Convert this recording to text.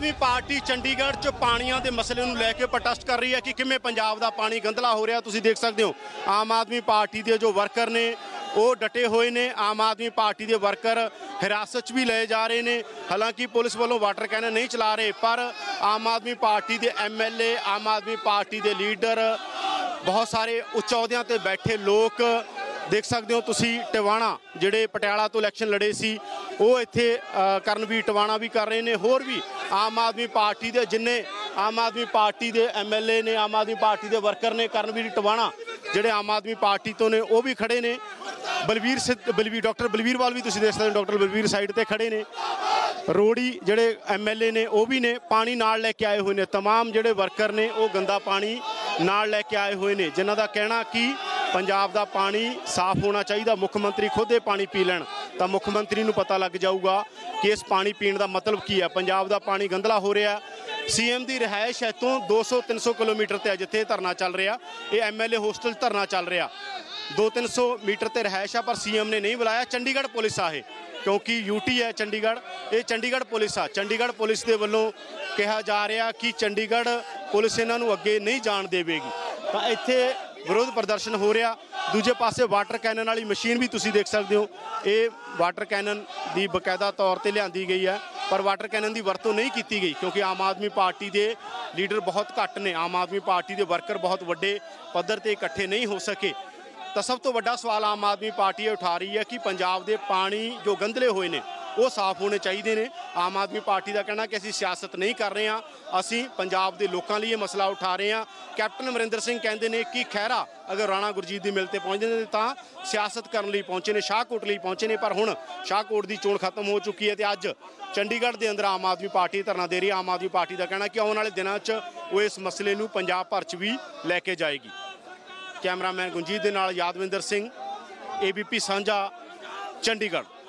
ਆਦਮੀ party Chandigarh 'ਚ ਪਾਣੀਆਂ ਦੇ ਮਸਲੇ ਨੂੰ ਲੈ ਕੇ ਪ੍ਰੋਟੈਸਟ ਕਰ ਰਹੀ ਹੈ ਕਿ ਕਿਵੇਂ ਪੰਜਾਬ ਦਾ ਪਾਣੀ ਗੰਦਲਾ ਹੋ ਰਿਹਾ, ਤੁਸੀਂ ਦੇਖ ਸਕਦੇ ਹੋ। ਆਮ ਆਦਮੀ ਪਾਰਟੀ ਦੇ ਜੋ ਵਰਕਰ ਨੇ, ਉਹ ਡਟੇ ਹੋਏ ਨੇ। ਆਮ ਆਦਮੀ ਪਾਰਟੀ ਦੇ ਵਰਕਰ ਹਿਰਾਸਤ 'ਚ ਵੀ ਲਏ ਜਾ ਰਹੇ ਨੇ। ਹਾਲਾਂਕਿ ਪੁਲਿਸ ਵੱਲੋਂ ਵਾਟਰ ਕੈਨਨ ਨਹੀਂ ਚਲਾ ਰਹੇ, ਪਰ ਆਮ ਆਦਮੀ ਪਾਰਟੀ ਦੇ ਐਮਐਲਏ ਆਮ ਆਦਮੀ ਪਾਰਟੀ ਦੇ ਲੀਡਰ, ਬਹੁਤ ਸਾਰੇ ਉੱਚ ਅਹੁਦਿਆਂ ਤੇ ਬੈਠੇ ਲੋਕ ਦੇਖ ਸਕਦੇ ਹੋ ਤੁਸੀਂ ਟਿਵਾਣਾ ਜਿਹੜੇ ਪਟਿਆਲਾ ਤੋਂ ਇਲੈਕਸ਼ਨ ਲੜੇ ਸੀ ਉਹ ਇੱਥੇ ਅ, ਕਰਨਵੀਰ ਟਿਵਾਣਾ ਵੀ ਕਰ ਰਹੇ ਨੇ ਹੋਰ ਵੀ ਆਮ ਆਦਮੀ ਪਾਰਟੀ ਦੇ ਜਿੰਨੇ ਆਮ ਆਦਮੀ ਪਾਰਟੀ ਦੇ ਐਮਐਲਏ ਨੇ ਆਮ ਆਦਮੀ ਪਾਰਟੀ ਦੇ ਵਰਕਰ ਨੇ ਕਰਨਵੀਰ ਟਿਵਾਣਾ ਜਿਹੜੇ ਆਮ ਆਦਮੀ ਪਾਰਟੀ ਤੋਂ ਨੇ ਉਹ ਵੀ ਖੜੇ ਨੇ ਬਲਵੀਰ ਸਿੱਧ ਬਲਵੀਰ ਡਾਕਟਰ ਬਲਵੀਰ ਵਾਲ ਵੀ ਤੁਸੀਂ ਦੇਖ ਸਕਦੇ ਹੋ ਡਾਕਟਰ ਬਲਵੀਰ ਸਾਈਡ ਤੇ ਖੜੇ ਨੇ ਰੋੜੀ ਜਿਹੜੇ ਐਮਐਲਏ ਨੇ ਉਹ ਵੀ ਨੇ ਪਾਣੀ ਨਾਲ ਲੈ ਕੇ ਆਏ ਹੋਏ ਨੇ तमाम ਜਿਹੜੇ ਵਰਕਰ ਨੇ ਉਹ ਗੰਦਾ ਪਾਣੀ ਨਾਲ ਲੈ ਕੇ ਆਏ ਹੋਏ ਨੇ ਜਿਨ੍ਹਾਂ ਦਾ ਕਹਿਣਾ ਕਿ ਪੰਜਾਬ ਦਾ ਪਾਣੀ ਸਾਫ਼ ਹੋਣਾ ਚਾਹੀਦਾ, ਮੁੱਖ ਮੰਤਰੀ ਖੁਦ ਇਹ ਪਾਣੀ ਪੀ ਲੈਣ। ਤਾਂ ਮੁੱਖ ਮੰਤਰੀ ਨੂੰ ਪਤਾ ਲੱਗ ਜਾਊਗਾ ਕਿ ਇਸ ਪਾਣੀ ਪੀਣ ਦਾ ਮਤਲਬ ਕੀ ਹੈ। ਪੰਜਾਬ ਦਾ ਪਾਣੀ ਗੰਦਲਾ ਹੋ ਰਿਹਾ ਸੀਐਮ ਦੀ ਰਿਹਾਇਸ਼ ਇੱਥੋਂ 200 300 ਕਿਲੋਮੀਟਰ ਤੇ ਹੈ ਜਿੱਥੇ ਧਰਨਾ ਚੱਲ ਰਿਹਾ। ਇਹ ਐਮਐਲਏ ਹੋਸਟਲ 'ਚ ਧਰਨਾ ਚੱਲ ਰਿਹਾ। 2-300 ਮੀਟਰ ਤੇ ਰਿਹਾਇਸ਼ ਆ, ਪਰ ਸੀਐਮ ਨੇ ਨਹੀਂ ਬੁਲਾਇਆ। ਚੰਡੀਗੜ੍ਹ ਪੁਲਿਸ ਆ ਇਹ, ਕਿਉਂਕਿ ਯੂਟੀ ਹੈ ਚੰਡੀਗੜ੍ਹ। ਇਹ ਚੰਡੀਗੜ੍ਹ ਪੁਲਿਸ ਆ। ਚੰਡੀਗੜ੍ਹ ਪੁਲਿਸ ਦੇ ਵੱਲੋਂ ਕਿਹਾ ਜਾ ਰਿਹਾ ਕਿ ਚੰਡੀਗੜ੍ਹ ਪੁਲਿਸ ਇਹਨਾਂ ਨੂੰ ਅੱਗੇ ਨਹੀਂ ਜਾਣ ਦੇਵੇਗੀ। ਤਾਂ ਇੱਥੇ ਵਿਰੋਧ ਪ੍ਰਦਰਸ਼ਨ ਹੋ ਰਿਹਾ। ਦੂਜੇ ਪਾਸੇ ਵਾਟਰ ਕੈਨਨ ਵਾਲੀ ਮਸ਼ੀਨ ਵੀ ਤੁਸੀਂ ਦੇਖ ਸਕਦੇ ਹੋ। ਇਹ ਵਾਟਰ ਕੈਨਨ ਦੀ ਬਕਾਇਦਾ ਤੌਰ ਤੇ ਲਿਆਂਦੀ ਗਈ ਹੈ। ਪਰ ਵਾਟਰ ਕੈਨਨ ਦੀ ਵਰਤੋਂ ਨਹੀਂ ਕੀਤੀ ਗਈ ਕਿਉਂਕਿ ਆਮ ਆਦਮੀ ਪਾਰਟੀ ਦੇ ਲੀਡਰ ਬਹੁਤ ਘੱਟ ਨੇ। ਆਮ ਆਦਮੀ ਪਾਰਟੀ ਦੇ ਵਰਕਰ ਬਹੁਤ ਵੱਡੇ ਪੱਧਰ ਤੇ ਇਕੱਠੇ ਨਹੀਂ ਹੋ ਸਕੇ। ਤਾਂ ਸਭ ਤੋਂ ਵੱਡਾ ਸਵਾਲ ਆਮ ਆਦਮੀ ਪਾਰਟੀ ਇਹ ਉਠਾ ਰਹੀ ਹੈ ਕਿ ਪੰਜਾਬ ਦੇ ਪਾਣੀ ਜੋ ਗੰਦਲੇ ਹੋਏ ਨੇ ਉਹ ਸਾਫ਼ ਹੋਣੇ ਚਾਹੀਦੇ ਨੇ। ਆਮ ਆਦਮੀ ਪਾਰਟੀ ਦਾ ਕਹਿਣਾ ਕਿ ਅਸੀਂ ਸਿਆਸਤ ਨਹੀਂ ਕਰ ਰਹੇ ਹਾਂ। ਅਸੀਂ ਪੰਜਾਬ ਦੇ ਲੋਕਾਂ ਲਈ ਇਹ ਮਸਲਾ ਉਠਾ ਰਹੇ ਹਾਂ। ਕੈਪਟਨ ਅਮਰਿੰਦਰ ਸਿੰਘ ਕਹਿੰਦੇ ਨੇ ਕਿ ਖਹਿਰਾ ਅਗਰ ਰਾਣਾ ਗੁਰਜੀਤ ਦੀ ਮਿਲ ਤੇ ਪਹੁੰਚਦੇ ਨੇ ਤਾਂ ਸਿਆਸਤ ਕਰਨ ਲਈ ਪਹੁੰਚੇ ਨੇ, ਸ਼ਾਹਕੋਟ ਲਈ ਪਹੁੰਚੇ ਨੇ। ਪਰ ਹੁਣ ਸ਼ਾਹਕੋਟ ਦੀ ਚੋਣ ਖਤਮ ਹੋ ਚੁੱਕੀ ਹੈ ਤੇ ਅੱਜ ਚੰਡੀਗੜ੍ਹ ਦੇ ਅੰਦਰ ਆਮ ਆਦਮੀ ਪਾਰਟੀ ਧਰਨਾ ਦੇ ਰਹੀ ਹੈ। ਆਮ ਆਦਮੀ ਪਾਰਟੀ ਦਾ ਕਹਿਣਾ ਕਿ ਆਉਣ ਵਾਲੇ ਦਿਨਾਂ 'ਚ ਉਹ ਇਸ ਮਸਲੇ ਨੂੰ ਪੰਜਾਬ ਭਰ 'ਚ ਵੀ ਲੈ ਕੇ ਜਾਏਗੀ। ਕੈਮਰਾਮੈਨ ਗੁੰਜੀਤ ਦੇ ਨਾਲ ਯਾਦਵਿੰਦਰ ਸਿੰਘ, ਏਬੀਪੀ ਸਾਂਝਾ, ਚੰਡੀਗੜ੍ਹ।